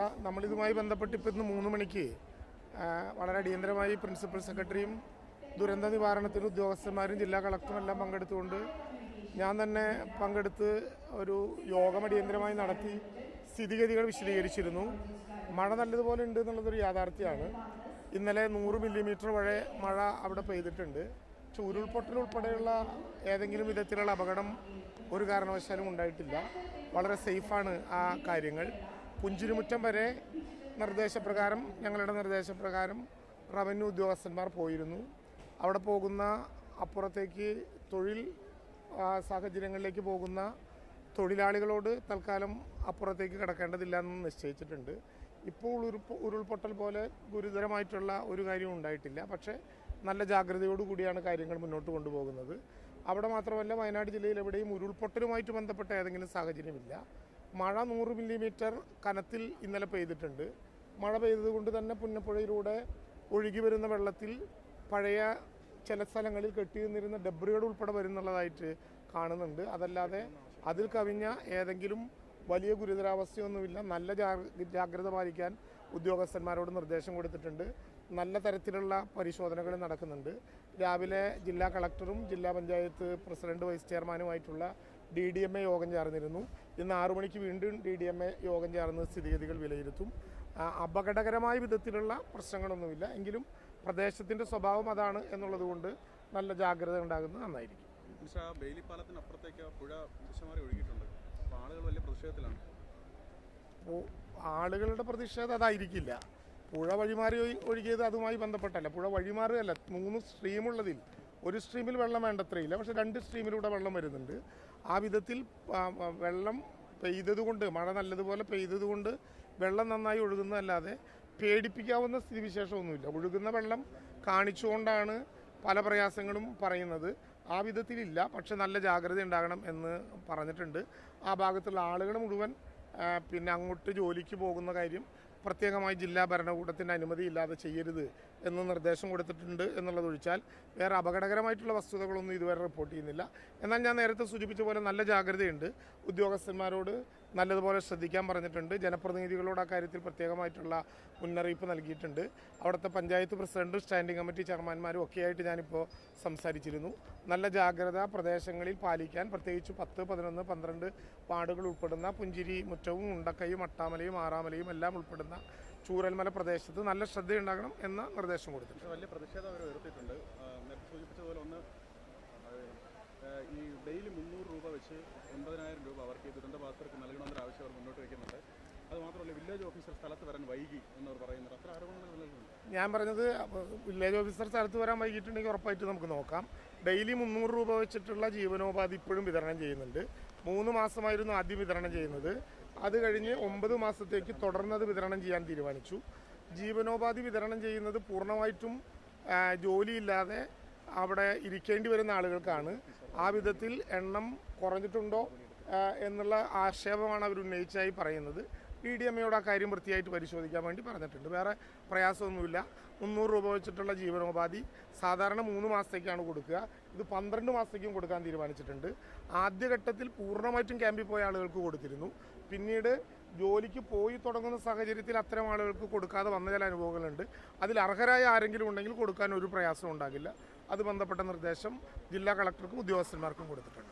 അല്ല നമ്മളിതുമായി ബന്ധപ്പെട്ട് ഇപ്പം ഇന്ന് മൂന്ന് മണിക്ക് വളരെ അടിയന്തരമായി പ്രിൻസിപ്പൽ സെക്രട്ടറിയും ദുരന്ത നിവാരണത്തിന് ഉദ്യോഗസ്ഥന്മാരും ജില്ലാ കളക്ടറും എല്ലാം പങ്കെടുത്തുകൊണ്ട് ഞാൻ തന്നെ പങ്കെടുത്ത് ഒരു യോഗം അടിയന്തരമായി നടത്തി സ്ഥിതിഗതികൾ വിശദീകരിച്ചിരുന്നു. മഴ നല്ലതുപോലെ ഉണ്ട് എന്നുള്ളതൊരു യാഥാർത്ഥ്യമാണ്. ഇന്നലെ നൂറ് മില്ലിമീറ്റർ വരെ മഴ അവിടെ പെയ്തിട്ടുണ്ട്. പക്ഷെ ഉരുൾപൊട്ടൽ ഉൾപ്പെടെയുള്ള ഏതെങ്കിലും വിധത്തിലുള്ള അപകടം ഒരു കാരണവശാലും ഉണ്ടായിട്ടില്ല. വളരെ സേഫാണ് ആ കാര്യങ്ങൾ. പുഞ്ചിരിമുറ്റം വരെ നിർദ്ദേശപ്രകാരം ഞങ്ങളുടെ നിർദ്ദേശപ്രകാരം റവന്യൂ ഉദ്യോഗസ്ഥന്മാർ പോയിരുന്നു. അവിടെ പോകുന്ന അപ്പുറത്തേക്ക് തൊഴിൽ സാഹചര്യങ്ങളിലേക്ക് പോകുന്ന തൊഴിലാളികളോട് തൽക്കാലം അപ്പുറത്തേക്ക് കിടക്കേണ്ടതില്ല എന്ന് നിശ്ചയിച്ചിട്ടുണ്ട്. ഇപ്പോൾ ഉരുൾപൊ ഉരുൾപൊട്ടൽ പോലെ ഗുരുതരമായിട്ടുള്ള ഒരു കാര്യവും ഉണ്ടായിട്ടില്ല. പക്ഷേ നല്ല ജാഗ്രതയോടു കൂടിയാണ് കാര്യങ്ങൾ മുന്നോട്ട് കൊണ്ടുപോകുന്നത്. അവിടെ മാത്രമല്ല വയനാട് ജില്ലയിൽ എവിടെയും ഉരുൾപൊട്ടലുമായിട്ട് ബന്ധപ്പെട്ട ഏതെങ്കിലും സാഹചര്യമില്ല. മഴ നൂറ് മില്ലിമീറ്റർ കനത്തിൽ ഇന്നലെ പെയ്തിട്ടുണ്ട്. മഴ പെയ്തതുകൊണ്ട് തന്നെ പുന്നപ്പുഴയിലൂടെ ഒഴുകി വരുന്ന വെള്ളത്തിൽ പഴയ ചില സ്ഥലങ്ങളിൽ കെട്ടി നിന്നിരുന്ന ഡബ്രികൾ ഉൾപ്പെടെ വരുന്നുള്ളതായിട്ട് കാണുന്നുണ്ട്. അതല്ലാതെ അതിൽ കവിഞ്ഞ ഏതെങ്കിലും വലിയ ഗുരുതരാവസ്ഥയൊന്നുമില്ല. നല്ല ജാഗ്രത പാലിക്കാൻ ഉദ്യോഗസ്ഥന്മാരോട് നിർദ്ദേശം കൊടുത്തിട്ടുണ്ട്. നല്ല തരത്തിലുള്ള പരിശോധനകൾ നടക്കുന്നുണ്ട്. രാവിലെ ജില്ലാ കളക്ടറും ജില്ലാ പഞ്ചായത്ത് പ്രസിഡന്റ് വൈസ് ചെയർമാനുമായിട്ടുള്ള ഡി ഡി എം എ യോഗം ചേർന്നിരുന്നു. ഇന്ന് ആറു മണിക്ക് വീണ്ടും ഡി ഡി എം എ യോഗം ചേർന്ന് സ്ഥിതിഗതികൾ വിലയിരുത്തും. അപകടകരമായ വിധത്തിലുള്ള പ്രശ്നങ്ങളൊന്നുമില്ല. എങ്കിലും പ്രദേശത്തിന്റെ സ്വഭാവം അതാണ് എന്നുള്ളതുകൊണ്ട് നല്ല ജാഗ്രത ഉണ്ടാകുന്നത് നന്നായിരിക്കും. പക്ഷേ ആ ബെയിലി പാലത്തിനപ്പുറത്തേക്ക് പുഴ ദിശമാറി ഒഴുകിയിട്ടുണ്ട്. അപ്പോൾ ആളുകൾ വലിയ പ്രതിഷേധത്തിലാണ്. ആളുകളുടെ പ്രതിഷേധം അതായിരിക്കില്ല. പുഴ വഴിമാറി ഒഴുകിയത് അതുമായി ബന്ധപ്പെട്ടല്ല. പുഴ വഴിമാറുകയല്ല. മൂന്ന് സ്ട്രീമുള്ളതിൽ ഒരു സ്ട്രീമിൽ വെള്ളം വേണ്ടത്രയില്ല. പക്ഷെ രണ്ട് സ്ട്രീമിലൂടെ വെള്ളം വരുന്നുണ്ട്. ആ വിധത്തിൽ വെള്ളം പെയ്തതുകൊണ്ട് മഴ നല്ലതുപോലെ പെയ്തതുകൊണ്ട് വെള്ളം നന്നായി ഒഴുകുന്നതല്ലാതെ പേടിപ്പിക്കാവുന്ന സ്ഥിതിവിശേഷമൊന്നുമില്ല. ഒഴുകുന്ന വെള്ളം കാണിച്ചുകൊണ്ടാണ് പല പ്രയാസങ്ങളും പറയുന്നത്. ആ വിധത്തിലില്ല. പക്ഷെ നല്ല ജാഗ്രത ഉണ്ടാകണം എന്ന് പറഞ്ഞിട്ടുണ്ട്. ആ ഭാഗത്തുള്ള ആളുകൾ മുഴുവൻ പിന്നെ അങ്ങോട്ട് ജോലിക്ക് പോകുന്ന കാര്യം പ്രത്യേകമായി ജില്ലാ ഭരണകൂടത്തിന്റെ അനുമതി ഇല്ലാതെ ചെയ്യരുത് എന്ന് നിർദ്ദേശം കൊടുത്തിട്ടുണ്ട് എന്നുള്ളതൊഴിച്ചാൽ വേറെ അപകടകരമായിട്ടുള്ള വസ്തുതകളൊന്നും ഇതുവരെ റിപ്പോർട്ട് ചെയ്യുന്നില്ല. എന്നാൽ ഞാൻ നേരത്തെ സൂചിപ്പിച്ച പോലെ നല്ല ജാഗ്രതയുണ്ട്. ഉദ്യോഗസ്ഥന്മാരോട് നല്ലതുപോലെ ശ്രദ്ധിക്കാൻ പറഞ്ഞിട്ടുണ്ട്. ജനപ്രതിനിധികളോട് ആ കാര്യത്തിൽ പ്രത്യേകമായിട്ടുള്ള മുന്നറിയിപ്പ് നൽകിയിട്ടുണ്ട്. അവിടുത്തെ പഞ്ചായത്ത് പ്രസിഡന്റും സ്റ്റാൻഡിംഗ് കമ്മിറ്റി ചെയർമാൻമാരും ഒക്കെയായിട്ട് ഞാനിപ്പോൾ സംസാരിച്ചിരുന്നു. നല്ല ജാഗ്രത പ്രദേശങ്ങളിൽ പാലിക്കാൻ പ്രത്യേകിച്ച് പത്ത് പതിനൊന്ന് പന്ത്രണ്ട് വാർഡുകൾ ഉൾപ്പെടുന്ന പുഞ്ചിരി മുറ്റവും ഉണ്ടക്കയും അട്ടാമലയും ആറാമലയും എല്ലാം ഉൾപ്പെടുന്ന ചൂരൽമല പ്രദേശത്ത് നല്ല ശ്രദ്ധയുണ്ടാകണം എന്ന നിർദ്ദേശം കൊടുത്തിട്ടുണ്ട്. വലിയ പ്രതിഷേധം അവർ ഉയർത്തിയിട്ടുണ്ട്. സൂചിപ്പിച്ചതുപോലെ ഒന്ന് ഈ ഡെയിലി മുന്നൂറ് രൂപ വെച്ച് എൺപതിനായിരം രൂപ അവർക്ക് ഈ ദുരന്ത ബാധിതർക്ക് നൽകണമെന്നൊരു ആവശ്യം അവർ മുന്നോട്ട് വയ്ക്കുന്നുണ്ട്. അതുമാത്രമല്ല വില്ലേജ് ഓഫീസർ സ്ഥലത്ത് വരാൻ വൈകി എന്നവർ പറയുന്നുണ്ട്. അത്ര ആരോപണങ്ങൾ ഞാൻ പറഞ്ഞത് വില്ലേജ് ഓഫീസർ സ്ഥലത്ത് വരാൻ വൈകിട്ടുണ്ടെങ്കിൽ ഉറപ്പായിട്ട് നമുക്ക് നോക്കാം. ഡെയിലി മുന്നൂറ് രൂപ വെച്ചിട്ടുള്ള ജീവനോപാധി ഇപ്പോഴും വിതരണം ചെയ്യുന്നുണ്ട്. മൂന്ന് മാസമായിരുന്നു ആദ്യം വിതരണം ചെയ്യുന്നത്. അത് കഴിഞ്ഞ് ഒമ്പത് മാസത്തേക്ക് തുടർന്നത് വിതരണം ചെയ്യാൻ തീരുമാനിച്ചു. ജീവനോപാധി വിതരണം ചെയ്യുന്നത് പൂർണമായിട്ടും ജോലിയില്ലാതെ അവിടെ ഇരിക്കേണ്ടി വരുന്ന ആളുകൾക്കാണ് ആ വിധത്തിൽ എണ്ണം കുറഞ്ഞിട്ടുണ്ടോ എന്നുള്ള ആക്ഷേപമാണ് അവർ ഉന്നയിച്ചായി പറയുന്നത്. ഡി ഡി എം എയോട് ആ കാര്യം വൃത്തിയായിട്ട് പരിശോധിക്കാൻ വേണ്ടി പറഞ്ഞിട്ടുണ്ട്. വേറെ പ്രയാസമൊന്നുമില്ല. മുന്നൂറ് രൂപ വെച്ചിട്ടുള്ള ജീവനോപാധി സാധാരണ മൂന്ന് മാസത്തേക്കാണ് കൊടുക്കുക. ഇത് പന്ത്രണ്ട് മാസത്തേക്കും കൊടുക്കാൻ തീരുമാനിച്ചിട്ടുണ്ട്. ആദ്യഘട്ടത്തിൽ പൂർണമായിട്ടും ക്യാമ്പിൽ പോയ ആളുകൾക്ക് കൊടുത്തിരുന്നു. പിന്നീട് ജോലിക്ക് പോയി തുടങ്ങുന്ന സാഹചര്യത്തിൽ അത്തരം ആളുകൾക്ക് കൊടുക്കാതെ വന്ന ചില അനുഭവങ്ങളുണ്ട്. അതിൽ അർഹരായ ആരെങ്കിലും ഉണ്ടെങ്കിൽ കൊടുക്കാൻ ഒരു പ്രയാസം ഉണ്ടാകില്ല. അത് ബന്ധപ്പെട്ട നിർദ്ദേശം ജില്ലാ കളക്ടർക്കും ഉദ്യോഗസ്ഥന്മാർക്കും കൊടുത്തിട്ടുണ്ട്.